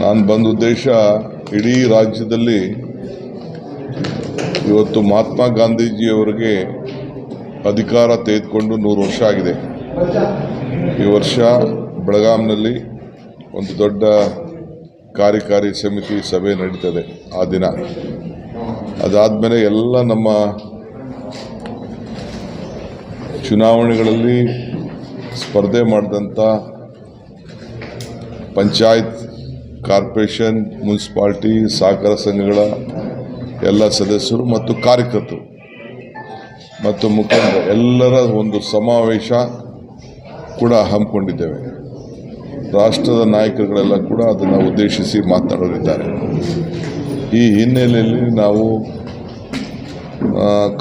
ನಾನು ಬಂದ ಉದ್ದೇಶ ಇಡೀ ರಾಜ್ಯದಲ್ಲಿ ಇವತ್ತು ಮಹಾತ್ಮ ಗಾಂಧೀಜಿಯವರಿಗೆ ಅಧಿಕಾರ ತೆಗೆದುಕೊಂಡು ನೂರು ವರ್ಷ ಆಗಿದೆ. ಈ ವರ್ಷ ಬೆಳಗಾಂನಲ್ಲಿ ಒಂದು ದೊಡ್ಡ ಕಾರ್ಯಕಾರಿ ಸಮಿತಿ ಸಭೆ ನಡೀತದೆ ಆ ದಿನ. ಅದಾದಮೇಲೆ ಎಲ್ಲ ನಮ್ಮ ಚುನಾವಣೆಗಳಲ್ಲಿ ಸ್ಪರ್ಧೆ ಮಾಡಿದಂಥ ಪಂಚಾಯತ್ ಕಾರ್ಪೊರೇಷನ್, ಮುನ್ಸಿಪಾಲ್ಟಿ, ಸಹಕಾರ ಸಂಘಗಳ ಎಲ್ಲ ಸದಸ್ಯರು ಮತ್ತು ಕಾರ್ಯಕರ್ತರು ಮತ್ತು ಮುಖಂಡ ಎಲ್ಲರ ಒಂದು ಸಮಾವೇಶ ಕೂಡ ಹಮ್ಮಿಕೊಂಡಿದ್ದೇವೆ. ರಾಷ್ಟ್ರದ ನಾಯಕರುಗಳೆಲ್ಲ ಕೂಡ ಅದನ್ನು ಉದ್ದೇಶಿಸಿ ಮಾತನಾಡಲಿದ್ದಾರೆ. ಈ ಹಿನ್ನೆಲೆಯಲ್ಲಿ ನಾವು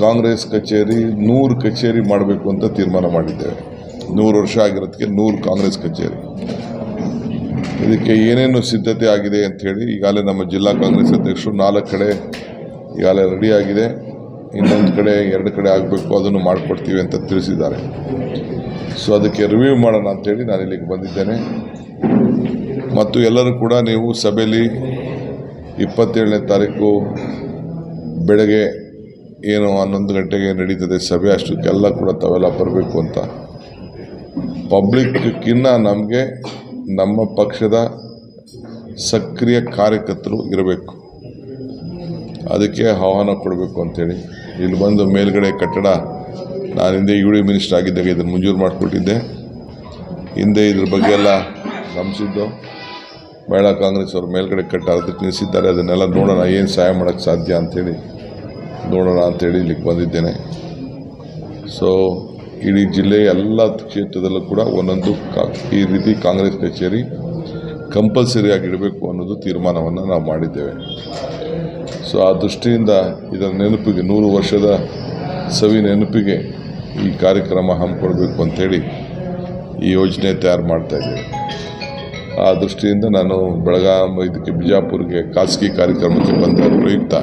ಕಾಂಗ್ರೆಸ್ ಕಚೇರಿ ನೂರು ಕಚೇರಿ ಮಾಡಬೇಕು ಅಂತ ತೀರ್ಮಾನ ಮಾಡಿದ್ದೇವೆ. ನೂರು ವರ್ಷ ಆಗಿರೋದಕ್ಕೆ ನೂರು ಕಾಂಗ್ರೆಸ್ ಕಚೇರಿ. ಇದಕ್ಕೆ ಏನೇನು ಸಿದ್ಧತೆ ಆಗಿದೆ ಅಂಥೇಳಿ ಈಗಾಗಲೇ ನಮ್ಮ ಜಿಲ್ಲಾ ಕಾಂಗ್ರೆಸ್ ಅಧ್ಯಕ್ಷರು ನಾಲ್ಕು ಕಡೆ ಈಗಾಗಲೇ ರೆಡಿ ಆಗಿದೆ ಇನ್ನೊಂದು ಕಡೆ, ಎರಡು ಕಡೆ ಆಗಬೇಕು, ಅದನ್ನು ಮಾಡಿಕೊಡ್ತೀವಿ ಅಂತ ತಿಳಿಸಿದ್ದಾರೆ. ಸೊ ಅದಕ್ಕೆ ರಿವ್ಯೂ ಮಾಡೋಣ ಅಂಥೇಳಿ ನಾನು ಇಲ್ಲಿಗೆ ಬಂದಿದ್ದೇನೆ. ಮತ್ತು ಎಲ್ಲರೂ ಕೂಡ ನೀವು ಸಭೆಯಲ್ಲಿ ಇಪ್ಪತ್ತೇಳನೇ ತಾರೀಕು ಬೆಳಗ್ಗೆ ಏನು ಹನ್ನೊಂದು ಗಂಟೆಗೆ ನಡೀತದೆ ಸಭೆ, ಅಷ್ಟಕ್ಕೆಲ್ಲ ಕೂಡ ತಾವೆಲ್ಲ ಬರಬೇಕು ಅಂತ. ಪಬ್ಲಿಕ್ಕಿನ್ನ ನಮಗೆ ನಮ್ಮ ಪಕ್ಷದ ಸಕ್ರಿಯ ಕಾರ್ಯಕರ್ತರು ಇರಬೇಕು. ಅದಕ್ಕೆ ಆಹ್ವಾನ ಕೊಡಬೇಕು ಅಂಥೇಳಿ ಇಲ್ಲಿ ಬಂದು ಮೇಲ್ಗಡೆ ಕಟ್ಟಡ, ನಾನು ಹಿಂದೆ ಯು ಡಿ ಮಿನಿಸ್ಟರ್ ಆಗಿದ್ದಾಗ ಇದನ್ನು ಮಂಜೂರು ಮಾಡಿಕೊಟ್ಟಿದ್ದೆ. ಹಿಂದೆ ಇದ್ರ ಬಗ್ಗೆ ಎಲ್ಲ ಗಮನಿಸಿದ್ದು ಮಹಿಳಾ ಕಾಂಗ್ರೆಸ್ ಅವರು ಮೇಲ್ಗಡೆ ಕಟ್ಟ ಅದಕ್ಕೆ ನಿಲ್ಲಿಸಿದ್ದಾರೆ. ಅದನ್ನೆಲ್ಲ ನೋಡೋಣ, ಏನು ಸಹಾಯ ಮಾಡೋಕ್ಕೆ ಸಾಧ್ಯ ಅಂಥೇಳಿ ನೋಡೋಣ ಅಂಥೇಳಿ ಇಲ್ಲಿಗೆ ಬಂದಿದ್ದೇನೆ. ಸೊ ಇಡೀ ಜಿಲ್ಲೆಯ ಎಲ್ಲ ಕ್ಷೇತ್ರದಲ್ಲೂ ಕೂಡ ಒಂದೊಂದು ಈ ರೀತಿ ಕಾಂಗ್ರೆಸ್ ಕಚೇರಿ ಕಂಪಲ್ಸರಿ ಆಗಿ ಇಡಬೇಕು ಅನ್ನೋದು ತೀರ್ಮಾನವನ್ನು ನಾವು ಮಾಡಿದ್ದೇವೆ. ಸೊ ಆ ದೃಷ್ಟಿಯಿಂದ ಇದರ ನೆನಪಿಗೆ, ನೂರು ವರ್ಷದ ಸವಿ ನೆನಪಿಗೆ ಈ ಕಾರ್ಯಕ್ರಮ ಹಮ್ಮಿಕೊಳ್ಬೇಕು ಅಂಥೇಳಿ ಈ ಯೋಜನೆ ತಯಾರು ಮಾಡ್ತಾಯಿದ್ದೇವೆ ಆ ದೃಷ್ಟಿಯಿಂದ ನಾನು ಬೆಳಗಾಂ, ಇದಕ್ಕೆ ಬಿಜಾಪುರ್ಗೆ ಖಾಸಗಿ ಕಾರ್ಯಕ್ರಮಕ್ಕೆ ಬಂದ ಪ್ರಯುಕ್ತ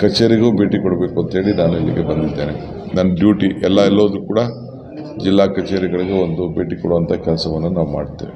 ಕಚೇರಿಗೂ ಭೇಟಿ ಕೊಡಬೇಕು ಅಂತೇಳಿ ನಾನು ಇಲ್ಲಿಗೆ ಬಂದಿದ್ದೇನೆ. ನನ್ನ ಡ್ಯೂಟಿ ಎಲ್ಲ ಎಲ್ಲೋದ್ರೂ ಕೂಡ ಜಿಲ್ಲಾ ಕಚೇರಿಗಳಿಗೆ ಒಂದು ಭೇಟಿ ಕೊಡುವಂಥ ಕೆಲಸವನ್ನು ನಾವು ಮಾಡ್ತೇವೆ.